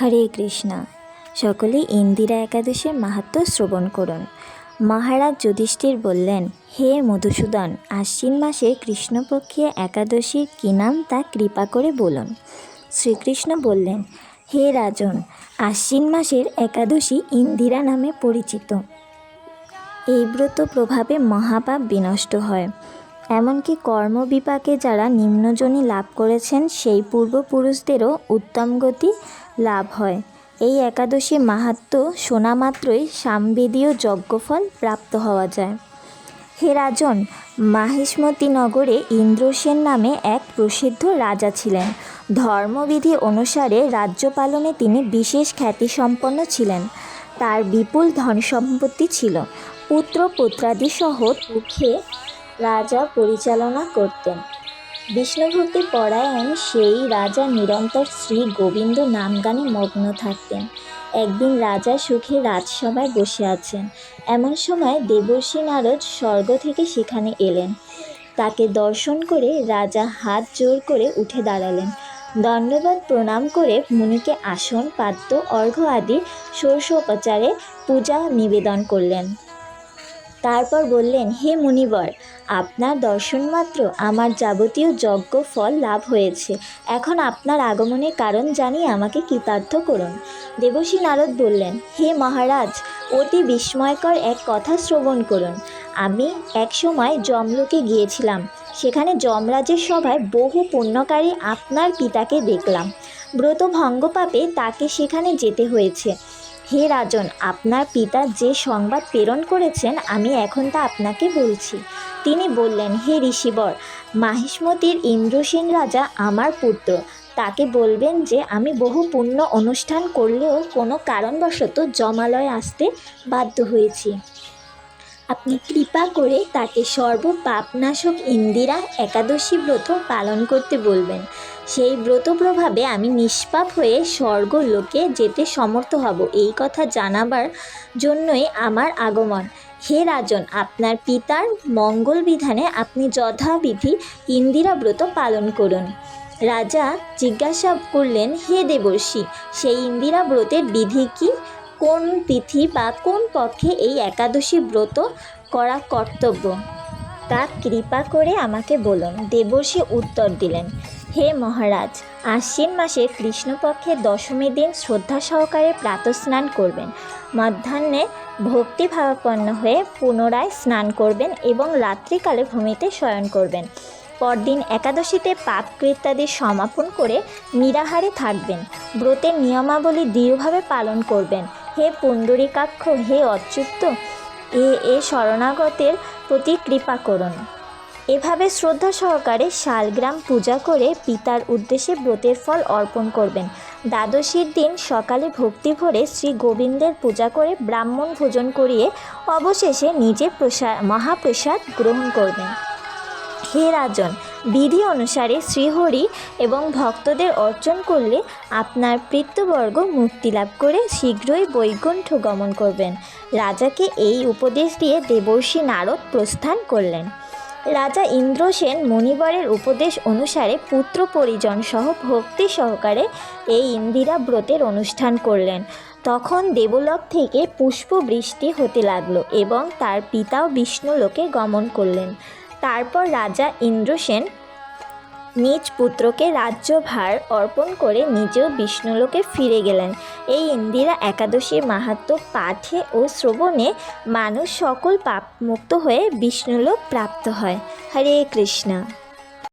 হরে কৃষ্ণা। সকলে ইন্দিরা একাদশীর মাহাত্ম্য শ্রবণ করুন। মহারাজ যুধিষ্ঠির বললেন, হে মধুসূদন, আশ্বিন মাসে কৃষ্ণপক্ষীয় একাদশীর কী নাম তা কৃপা করে বলুন। শ্রীকৃষ্ণ বললেন, হে রাজন, আশ্বিন মাসের একাদশী ইন্দিরা নামে পরিচিত। এই ব্রত প্রভাবে মহাপাপ বিনষ্ট হয়। এমনকি কর্মবিপাকে যারা নিম্নজনী লাভ করেছেন, সেই পূর্বপুরুষদেরও উত্তম গতি লাভ হয়। এই একাদশী মাহাত্ম্য শোনা মাত্রই সামবেদীয় যজ্ঞফল প্রাপ্ত হওয়া যায়। হে রাজন, মাহিষ্মতি নগরে ইন্দ্রসেন নামে এক প্রসিদ্ধ রাজা ছিলেন। ধর্মবিধি অনুসারে রাজ্য পালনে তিনি বিশেষ খ্যাতিসম্পন্ন ছিলেন। তার বিপুল ধন সম্পত্তি ছিল। পুত্র পুত্রাদি সহ রাজা পরিচালনা করতেন। বিষ্ণুভক্তি পরায়ণ সেই রাজা নিরন্তর শ্রী গোবিন্দ নামগানে মগ্ন থাকতেন। একদিন রাজা সুখে রাজসভায় বসে আছেন। এমন সময় দেবর্ষি নারদ স্বর্গ থেকে সেখানে এলেন। তাকে দর্শন করে রাজা হাত জোর করে উঠে দাঁড়ালেন। দণ্ডবাদ প্রণাম করে মুনিকে আসন পাত্র অর্ঘ্য আদি ষোড়শোপচারে পূজা নিবেদন করলেন। তারপর বললেন, হে মুনিবর, আপনার দর্শন মাত্র আমার যাবতীয় যজ্ঞ ফল লাভ হয়েছে। এখন আপনার আগমনের কারণ জানিয়ে আমাকে কৃতার্থ করুন। দেবশ্রী নারদ বললেন, হে মহারাজ, অতি বিস্ময়কর এক কথা শ্রবণ করুন। আমি এক সময় যমলোকে গিয়েছিলাম। সেখানে যমরাজের সভায় বহু পুণ্যকারী আপনার পিতাকে দেখলাম। ব্রত ভঙ্গপাপে তাকে সেখানে যেতে হয়েছে। হে রাজন, আপনার পিতা যে সংবাদ প্রেরণ করেছেন, আমি এখন তা আপনাকে বলছি। তিনি বললেন, হে ঋষিবর, মাহিষ্মতির ইন্দ্রসেন রাজা আমার পুত্র। তাকে বলবেন যে, আমি বহু পুণ্য অনুষ্ঠান করলেও কোনো কারণবশত জমালয়ে আসতে বাধ্য হয়েছি। আপনি কৃপা করে তাকে সর্ব পাপনাশক ইন্দিরা একাদশী ব্রত পালন করতে বলবেন। সেই ব্রত প্রভাবে আমি নিষ্পাপ হয়ে স্বর্গলোকে যেতে সমর্থ হব, এই কথা জানাবার জন্যই আমার আগমন। হে রাজন, আপনার পিতার মঙ্গল বিধানে আপনি যথাবিধি ইন্দিরা ব্রত পালন করুন। রাজা জিজ্ঞাসা করলেন, হে দেবর্ষী, সেই ইন্দিরা ব্রতের বিধি কি? কোন তিথি বা কোন পক্ষে এই একাদশী ব্রত করা কর্তব্য? তা কৃপা করে আমাকে বলুন। দেবর্ষি উত্তর দিলেন, হে মহারাজ, আশ্বিন মাসে কৃষ্ণপক্ষে দশমী দিন শ্রদ্ধা সহকারে প্রাতঃস্নান করবেন। মধ্যাহ্নে ভক্তিভাবাপন্ন হয়ে পুনরায় স্নান করবেন এবং রাত্রিকালে ভূমিতে শয়ন করবেন। পরদিন একাদশীতে পাপকৃত্যাদি সমাপন করে নিরাহারে থাকবেন। ব্রতের নিয়মাবলী দৃঢ়ভাবে পালন করবেন। হে পুণ্ডরিকাক্ষ হে অচ্যুত, এ এ শরণাগতের প্রতি কৃপা করুন। এভাবে শ্রদ্ধা সহকারে শালগ্রাম পূজা করে পিতার উদ্দেশ্যে ব্রতের ফল অর্পণ করবেন। দ্বাদশীর দিন সকালে ভক্তি ভরে শ্রী গোবিন্দের পূজা করে ব্রাহ্মণ ভোজন করিয়ে অবশেষে নিজে প্রসাদ মহাপ্রসাদ গ্রহণ করবেন। হে রাজন বিধি অনুসারে শ্রীহরি এবং ভক্তদের অর্জন করলে আপনার পিতৃবর্গ মুক্তি লাভ করে শীঘ্রই বৈকুণ্ঠ গমন করবেন। রাজাকে এই উপদেশ দিয়ে দেবর্ষি নারদ প্রস্থান করলেন। রাজা ইন্দ্রসেন মণিবরের উপদেশ অনুসারে পুত্র পরিজন সহ ভক্তি সহকারে এই ইন্দিরা ব্রতের অনুষ্ঠান করলেন। তখন দেবলোক থেকে পুষ্পবৃষ্টি হতে লাগল এবং তার পিতাও বিষ্ণুলোকে গমন করলেন। তারপর রাজা ইন্দ্রসেন নিজ পুত্রকে রাজ্যভার অর্পণ করে নিজেও বিষ্ণুলোকে ফিরে গেলেন। এই ইন্দিরা একাদশীর মাহাত্ম পাঠে ও শ্রবণে মানুষ সকল পাপ মুক্ত হয়ে বিষ্ণুলোক প্রাপ্ত হয়। হরে কৃষ্ণা।